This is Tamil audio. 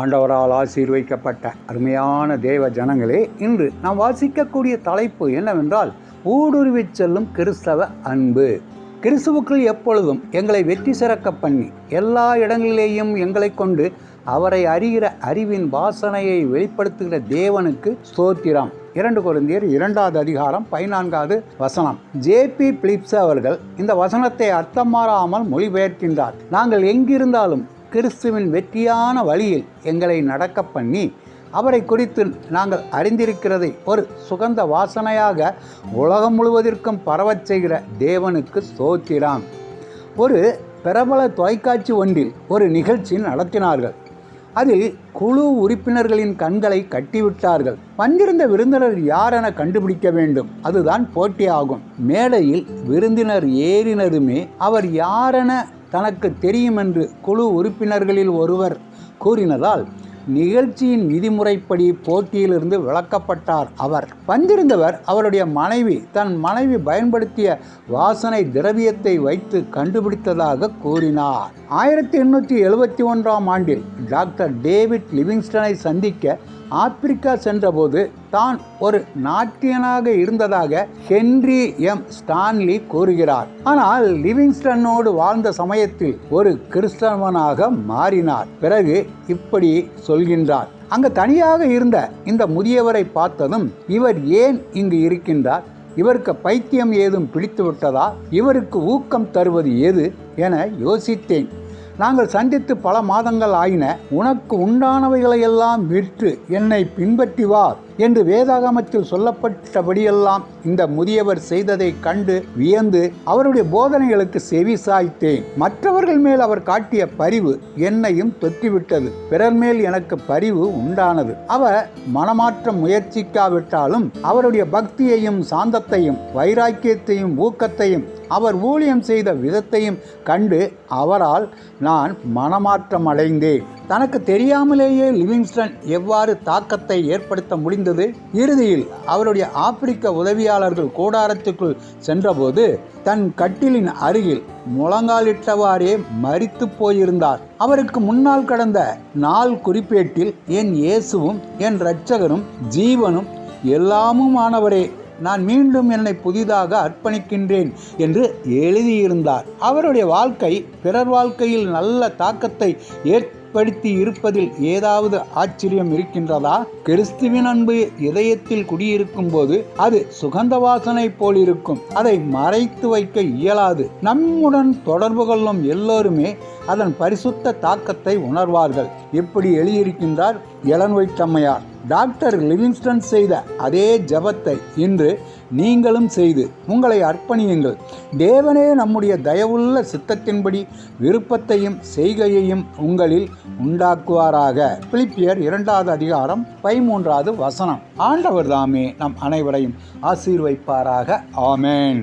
ஆண்டவரால் ஆசீர்வைக்கப்பட்ட அருமையான தேவ ஜனங்களே இன்று நாம் வாசிக்கக்கூடிய தலைப்பு என்னவென்றால் ஊடுருவிச் செல்லும் கிறிஸ்தவ அன்பு. கிறிஸ்துவுக்குள் எப்பொழுதும் எங்களை வெற்றி சிறக்க பண்ணி எல்லா இடங்களிலேயும் எங்களை கொண்டு அவரை அறிகிற அறிவின் வாசனையை வெளிப்படுத்துகிற தேவனுக்கு ஸ்தோத்திரம். இரண்டு குழந்தையர் இரண்டாவது அதிகாரம் பதினான்காவது வசனம். ஜேபி பிலிப்ஸ் அவர்கள் இந்த வசனத்தை அர்த்தம் மாறாமல் மொழிபெயர்க்கின்றார். நாங்கள் எங்கிருந்தாலும் கிறிஸ்துவின் வெற்றியான வழியில் எங்களை நடக்க பண்ணி அவரை குறித்து நாங்கள் அறிந்திருக்கிறதை ஒரு சுகந்த வாசனையாக உலகம் முழுவதற்கும் பரவச் செய்கிற தேவனுக்கு சோத்திராம் ஒரு பிரபல தொலைக்காட்சி ஒன்றில் ஒரு நிகழ்ச்சி நடத்தினார்கள். அதில் குழு உறுப்பினர்களின் கண்களை கட்டிவிட்டார்கள். வந்திருந்த விருந்தினர் யார் என கண்டுபிடிக்க வேண்டும்? அதுதான் போட்டியாகும். மேடையில் விருந்தினர் ஏறினதுமே அவர் யாரென தனக்கு தெரியும் என்று குழு உறுப்பினர்களில் ஒருவர் கூறினதால் நிகழ்ச்சியின் விதிமுறைப்படி போட்டியிலிருந்து விளக்கப்பட்டார் அவர். வந்திருந்தவர் அவருடைய மனைவி தன் மனைவி பயன்படுத்திய வாசனை திரவியத்தை வைத்து கண்டுபிடித்ததாக கூறினார். ஆயிரத்தி எண்ணூற்றி எழுபத்தி ஒன்றாம் ஆண்டில் டாக்டர் டேவிட் லிவிங்ஸ்டனை சந்திக்க ஆப்பிரிக்கா சென்றபோது தான் ஒரு நாட்டியனாக இருந்ததாக ஹென்றி எம். ஸ்டான்லி கூறுகிறார். ஆனால் லிவிங்ஸ்டனோடு வாழ்ந்த சமயத்தில் ஒரு கிறிஸ்தவனாக மாறினார். பிறகு இப்படி சொல்கின்றார். அங்கு தனியாக இருந்த இந்த முதியவரை பார்த்ததும் இவர் ஏன் இங்கு இருக்கின்றார்? இவருக்கு பைத்தியம் ஏதும் பிடித்து விட்டதா இவருக்கு ஊக்கம் தருவது எது என யோசித்தேன். நாங்கள் சந்தித்து பல மாதங்கள் ஆயின. உனக்கு உண்டானவைகளையெல்லாம் விற்று என்னை பின்பற்றி வா என்று வேதாகமத்தில் சொல்லப்பட்டபடியெல்லாம் இந்த முதியவர் செய்ததை கண்டு வியந்து அவருடைய போதனைகளுக்கு செவி சாய்த்தேன். மற்றவர்கள் மேல் அவர் காட்டிய பரிவு என்னையும் தொற்றிவிட்டது. பிறர் மேல் எனக்கு பரிவு உண்டானது. அவர் மனமாற்றம் முயற்சிக்காவிட்டாலும் அவருடைய பக்தியையும் சாந்தத்தையும் வைராக்கியத்தையும் ஊக்கத்தையும் அவர் ஊழியம் செய்த விதத்தையும் கண்டு அவரால் நான் மனமாற்றம் அடைந்தேன் தனக்கு தெரியாமலேயே லிவிங்ஸ்டன் எவ்வாறு தாக்கத்தை ஏற்படுத்த முடிந்தது? இறுதியில் அவருடைய ஆப்பிரிக்க உதவியாளர்கள் கூடாரத்துக்குள் சென்றபோது தன் கட்டிலின் அருகில் முழங்காலிட்டவாறே மறித்து போயிருந்தார். அவருக்கு முன்னால் கடந்த நாள் குறிப்பேட்டில் என் இயேசுவும் என் இரட்சகரும் ஜீவனும் எல்லாமும் ஆனவரே நான் மீண்டும் என்னை புதிதாக அர்ப்பணிக்கின்றேன் என்று எழுதியிருந்தார். அவருடைய வாழ்க்கை பிறர் வாழ்க்கையில் நல்ல தாக்கத்தை ஏற் ஏற்படுத்தி இருப்பதில் ஏதாவது ஆச்சரியம் இருக்கின்றதா? கிறிஸ்துவின் அன்பு இதயத்தில் குடியிருக்கும் போது அது சுகந்த வாசனை போல் இருக்கும் அதை மறைத்து வைக்க இயலாது. நம்முடன் தொடர்பு கொள்ளும் எல்லோருமே அதன் பரிசுத்த தாக்கத்தை உணர்வார்கள். இப்படி எழுதியிருக்கின்றார்? எலன் தம்மையார் டாக்டர் லிவிங்ஸ்டன் செய்த அதே ஜபத்தை இன்று நீங்களும் செய்து உங்களை அர்ப்பணியுங்கள். தேவனே நம்முடைய தயவுள்ள சித்தத்தின்படி விருப்பத்தையும் செய்கையையும் உங்களில் உண்டாக்குவாராக. பிலிப்பியர் இரண்டாவது அதிகாரம் பதிமூன்றாவது வசனம். ஆண்டவர் தாமே நம் அனைவரையும் ஆசீர்வைப்பாராக ஆமேன்.